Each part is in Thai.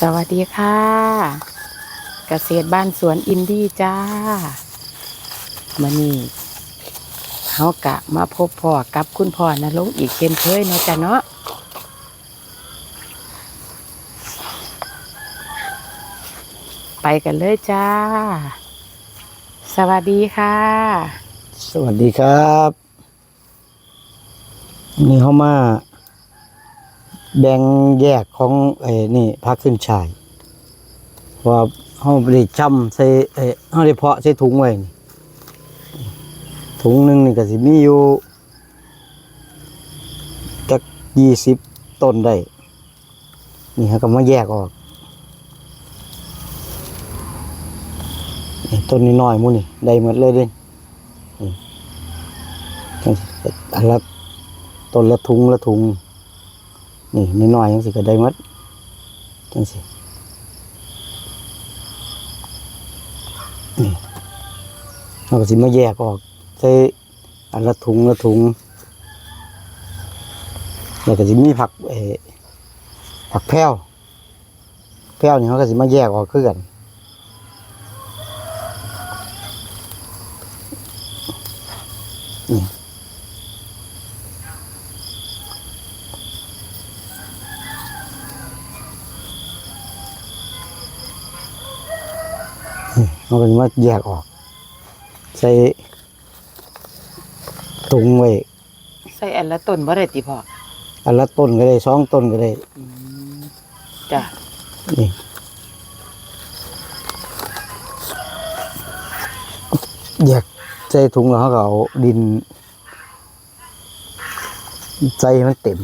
สวัสดีค่ะ เกษตรบ้านสวนอินดี้จ้ามานี่เขากะมาพบพ่อกับคุณพ่อนรงค์อีกเช่นเคยนาะจ้ะเนาะไปกันเลยจ้า สวัสดีค่ะ สวัสดีครับ นี่เขามา แบ่งแยกของไอ้นี่พักขึ้นชายว่าเขาบริจำใส่ไอ้เขาได้เพาะใส่ถุงไว้นี่ถุงหนึ่งนี่ก็สิมีอยู่จักยี่สิบต้นได้นี่เขาก็มาแยกออกต้นนี้น้อยมูนี่ได้หมดเลยดิอันละต้นละทุงละทุง นี่น้อยๆจังสิก็ได้หมดจังสินี่เราก็สิมาแยกออกใส่อันละทุงละทุงแล้วก็สิมีผักเอผักแพรวแพรวนี่เขาก็สิมาแยกออกคือกัน มันก็จะมาแยกออก ใส่ถุงไว้ใส่อันละต้นบ่ได้ติพ่ออันละต้นก็ได้สองต้นก็ได้จ้ะนี่แยกใส่ถุงแล้วเขาก็เอาดินใส่ให้มันเต็ม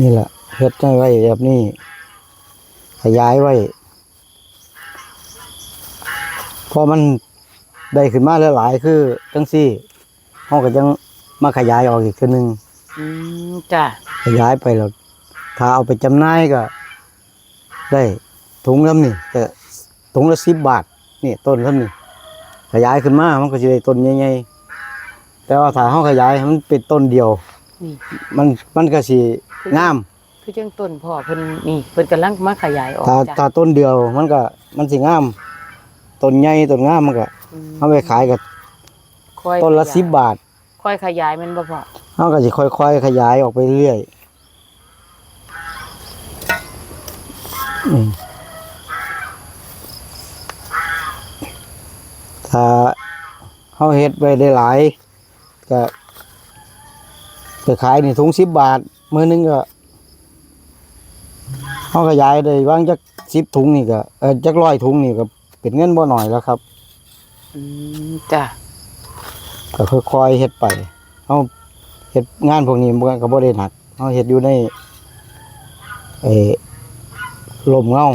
นี่แหละ เฮ็ดให้ไว้แบบนี้ ขยายไว้ พอมันได้ขึ้นมาหลายๆคือจังซี่เขาก็ยังมาขยายออกอีกทีหนึ่งอืมจ้ะขยายไปแล้วถ้าเอาไปจำหน่ายก็ ได้ถุงลำนี่ก็ถุงละสิบบาทนี่ต้นลำนี่ขยายขึ้นมา มันก็จะได้ต้นใหญ่ๆแต่ว่าถ้าเขาขยายให้มันเป็นต้นเดียว นี่ มันมันก็สิงาม คือจังต้นพ่อเพิ่นนี่เพิ่นกำลังมาขยายออกถ้าจ้ะถ้าต้นเดียวมันก็มันสิงามต้นใหญ่ต้นงามมันก็อืมเอาไปขายกับค่อยต้นละขยายสิบบาทค่อยขยายมันบ่พ่อเขาก็จะค่อยๆขยายออกไปเรื่อยอืมถ้าเขาเฮ็ดไปได้หลายก็ไปขายในถุงสิบบาท มือหนึงก็ เขาขยายได้ว่างจักสิบถุงนี่ก็เออจักร้อยถุงนี่ก็เป็นเงินบ่หน่อยแล้วครับอืมจ้ะก็ค่อยๆเฮ็ดไปเขาเฮ็ดงานพวกนี้มันก็บ่ได้หนักเขาเฮ็ดอยู่ในเออลมเงา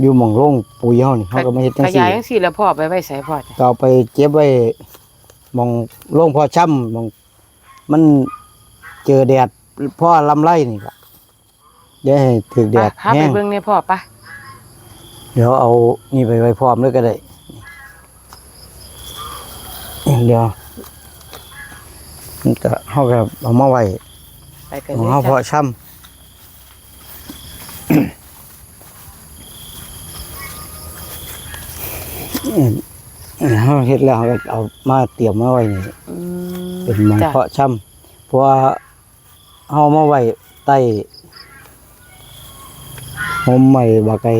อยู่หม่องโล่งปุ๋ยเฮานี่เขาก็มาเฮ็ดจังขซี่ยายจังซี่แล้วพ่อไปไว้ใส่พ่อจ้ะก็เอาไปเก็บไว้หม่องโล่งพอช่ำหม่องมันเจอแดดพอลำไรนี่ก็ อย่าให้ถึกแดดพาไปแห้งเบิ่งในพ่อปะเดี๋ยวเอานี่ไปไว้พร้อมเลยก็ได้เดี๋ยวมันก็เฮาก็เอามาไว้ไปกันของเลยเฮาเพาะจ้ะช่ำอืมเฮาเฮ็ดแล้วเฮาก็เอามาเตรียมมาไว้นี่ อืมเป็นหมองจ้ะเพาะช่ำเพราะว่าเฮามาไว้ใต้ หมใหม่บักไอ้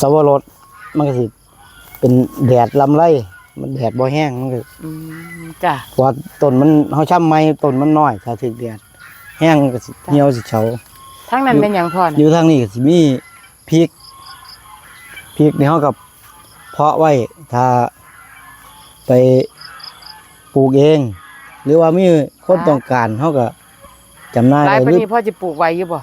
สวรสมันก็สิเป็นแดดลำไรมันแดดบ่แห้งมันก็อืมจ้ะเพราะว่าต้นมันเฮาช่ำใหม่ต้นมันน้อยถ้าถึกแดดแห้งก็สิเหี่ยวสิเฉาทั้งนั้นเป็นหยังพ่ออน่ะยู่ทางนี้ก็สิมีพริกพริกนี่เฮากับเพาะไว้ถ้าไปปลูกเอง หรือว่ามีคนต้องการเฮาก็จำหน่ายหลายได้ปานหรือนี้พ่อจะปลูกไว้อยู่บ่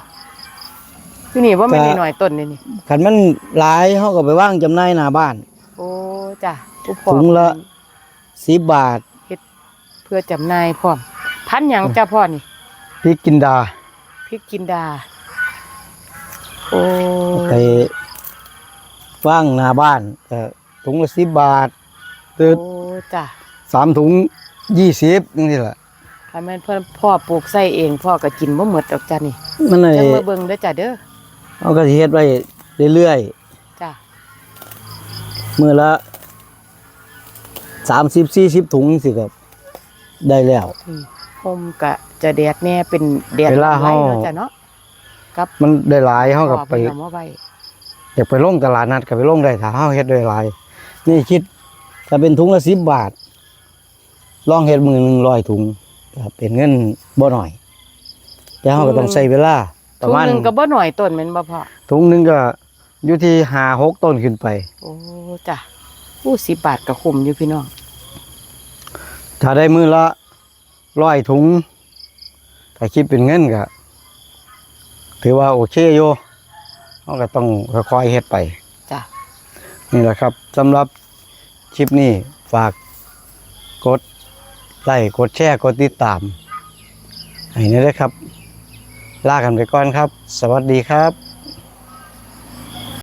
ที่นี่ว่าไม่ได้หน่อยต้นนี่นี่คันมันหลายเฮาก็ไปวางจำหน่ายหน้าบ้าน โอ้จ้ะอุปกรถุงณ์ละ10บาทเพื่อจำหน่ายพร้อม พันหยังจ้ะพ่อนี่พริกกินดาพริกจินดา โอ้ไปวางหน้าบ้านก็ถุงละ10บาทหรือโอ้จ้ะสามถุง20จังซี่ล่ะคถ้าแม่นเพิ่นพ่อปลูกไส้เอง พ่อก็กินบ่หมดดอกจ้ะนี่มันไอ้จังมาเบิ่งเด้อจ้ะเด้อ เอาก็สิเฮ็ดไว้เรื่อยจ้ะๆมื้อละ30 40ถุงสิก็ได้แล้ว อืมผมก็จะแดดแน่เป็นแดดเวลาเฮา ไว้เนาะจ้ะเนาะกับมันได้หลายเฮาก็ไปพ่อเพิ่นเอามาไว้อยากไปลงตลาดนัดก็ไปลงได้ถ้าเฮาเฮ็ดได้หลาย นี่คิดถ้าเป็นถุงละ10บาท ลองเฮ็ดมือหนึง100ถุงก็เป็นเงินบ่น้อย แต่เฮาก็ต้องใช้เวลา ปถุระงมาณหนึงก็บ่หน่อยต้นแม่นบ่พ่อถุงหนึงก็อยู่ที่5 6ต้นขึ้นไป โอ้จ้ะอู้10บาทก็คุ้มอยู่พี่น้องถ้าได้มือละร้อยถุงถ้าคิดเป็นเงินก็ถือว่าโอเคอยู่เราก็ต้องค่อยๆเฮ็ดไป จ้ะนี่แหละครับสำหรับคลิปนี้ฝากกดไลค์กดแชร์กดติดตามให้นี่เลยครับ ลากันไปก่อนครับ สวัสดีครับ